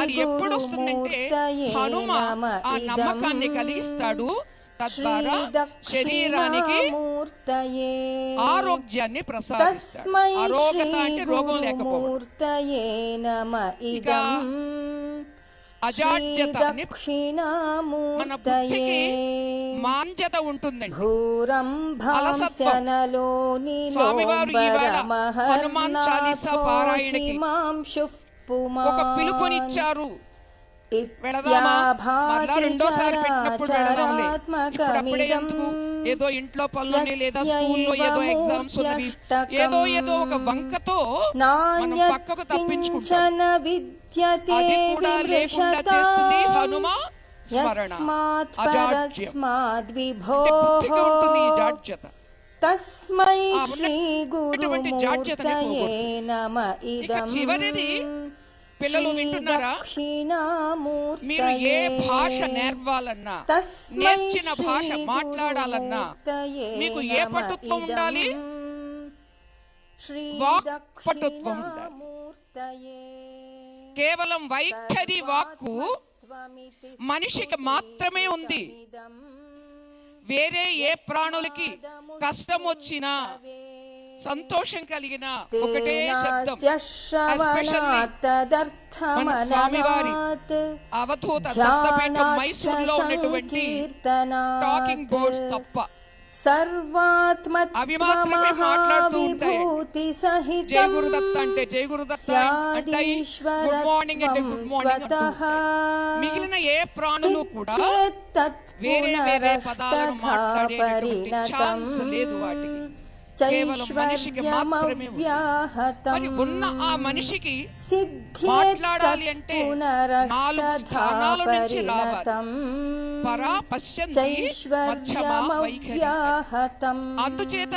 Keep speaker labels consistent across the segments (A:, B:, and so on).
A: అది ఎప్పుడు వస్తుందంటే హనుమ ఆ నమ్మకాన్ని కలిగిస్తాడు. తద్వారా శరీరానికి ఆరోగ్యాన్ని ప్రసాదిస్తాడు.
B: తస్మై
A: ఆరోగ్యత అంటే రోగం లేకపోవడం. అజాడ్యతని మాంద్యత ఉంటుందండి. స్వామివారు ఈవేళ హనుమాన్ చాలీసా పారాయణకి ఒక పిలుపునిచ్చారు ఏదో ఇంట్లో పనులని లేదా స్కూల్లో ఏదో ఎగ్జామ్స్ ఉన్నవి. ఏదో ఏదో ఒక వంకతో మనం పక్కకు తప్పించుకుంటాం. అది కూడా లేకుండా చేస్తుంది హనుమ జాడ్యత.
B: తస్మై శ్రీ గురుమూర్తయే. నమ ఇదం.
A: చివరిది పిల్లలు వింటున్నారా మీరు ఏ భాష నేర్వాలన్నా నేర్చిన భాష మాట్లాడాలన్నా మీకు ఏ పటుత్వం. ఉండాలి? వాక్ పటుత్వం కేవలం వైఖరి వాక్కు మనిషికి మాత్రమే ఉంది. వేరే ఏ ప్రాణులకి కష్టం వచ్చినా సంతోషం కలిగిన ఒకటే శబ్దం. Especially మన స్వామివారి అవధూత దత్తపీఠం మైసూరులో ఉన్నటువంటి టాకింగ్ బోర్డ్స్ తప్ప
B: సహితం
A: మిగిలిన ఏ ప్రాణులు కూడా వేరే వేరే పదాలను మాట్లాడేటటువంటి ఛాన్స్ లేదు వాటికి. ఉన్న ఆ మనిషికి మాట్లాడాలి అంటే నాలుగు స్థానాల నుంచి పరా అందుచేత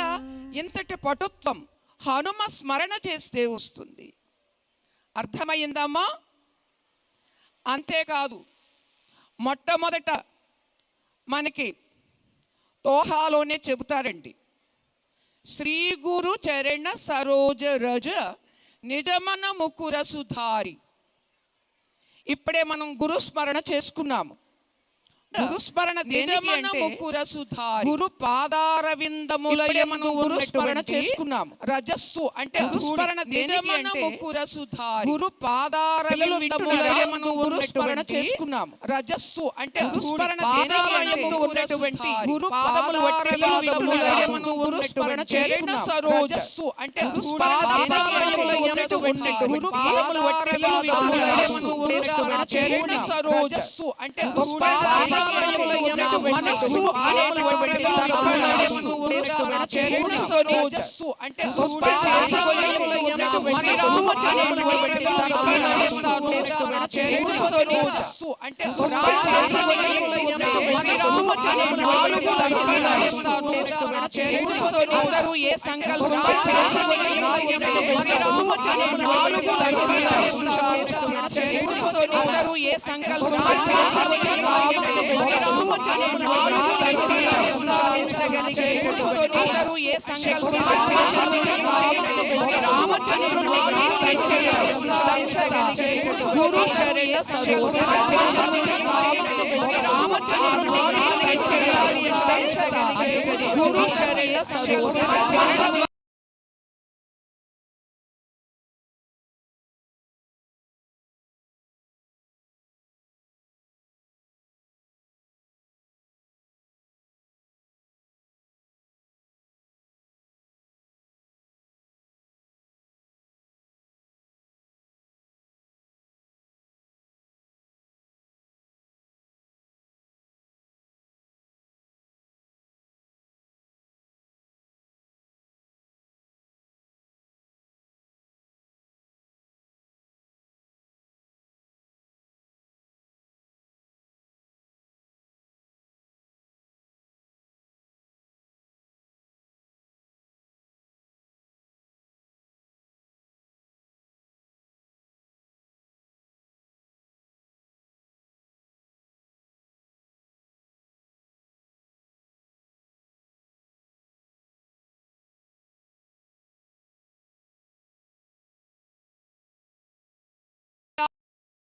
A: ఇంతటి పటుత్వం హనుమ స్మరణ చేస్తే వస్తుంది అర్థమైందమ్మా అంతేకాదు మొట్టమొదట మనకి తోహాలోనే చెబుతారండి శ్రీ గురు చరణ సరోజ రజ నిజమన ముకుర సుధారి. ఇప్పుడే మనం గురు స్మరణ చేసుకున్నాము. గురు స్మరణ నిజమన ముకుర సుధారి గురు పాదార విందముల మనం గురు స్మరణ చేసుకున్నాము. రజస్సు అంటే గురు స్మరణ నిజమన ముకుర సుధారి గురు పాదార విందముల మనం గురు స్మరణ చేసుకున్నాము. రజస్సు అంటే గురు స్మరణ పాదాల ఉన్నటువంటి గురు పాదములు వట్టి విందముల మనం గురు స్మరణ చేసుకున్నాము. సరోజస్సు అంటే గురు పాదాల ఉన్నటువంటి గురు పాదములు వట్టి విందముల మనం గురు స్మరణ చేసుకున్నాము సరోజస్సు అంటే గురు మనస్సు ఆనేటువంటి మనస్సు అంటే ఏ సంకల్పం అందరూ ఏ సంకల్పం అందరూ ఏ సంకల్పం గురు చరణ సరోజ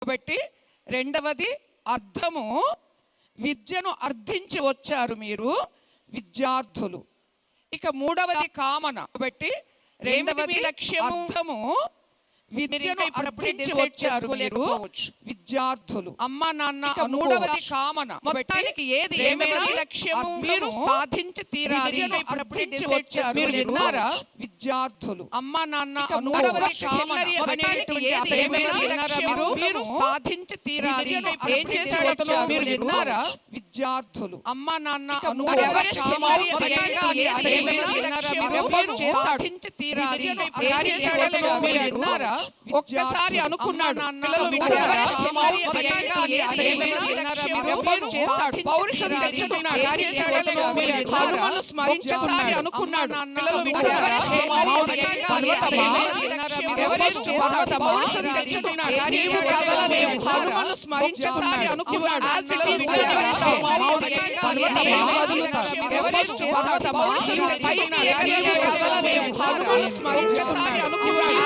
A: కాబట్టి రెండవది అర్థము విద్యను అర్థించి వచ్చారు మీరు విద్యార్థులు. ఇక మూడవది కామన కాబట్టి రెండవది అర్థము విద్యను అర్థించి వచ్చారు మీరు విద్యార్థులు. అమ్మ నాన్న మూడవది కామన మొత్తానికి ఏది ఏమైనా లక్ష్యము మీరు సాధించి తీరాలి. అర్థించి వచ్చారు మీరు విన్నారా? విద్యార్థులు. అమ్మ నాన్న మీరు సాధించి తీరాలి. ఏం చేశాడు అతను? మీరు విన్నారా? విద్యార్థులు. అమ్మ నాన్న సాధించి తీరాలి. ఏం చేశాడు అతను? మీరు విన్నారా? ఒక్కసారి అనుకున్నాడు. పౌరుషం తెచ్చుకున్నాడు. స్మరించసారి అనుకున్నాడు? ఎవరెస్ట్ స్మరించసారి అనుకున్నాడు? ఎవరెస్ట్ స్మరించసారి అనుకున్నాడు.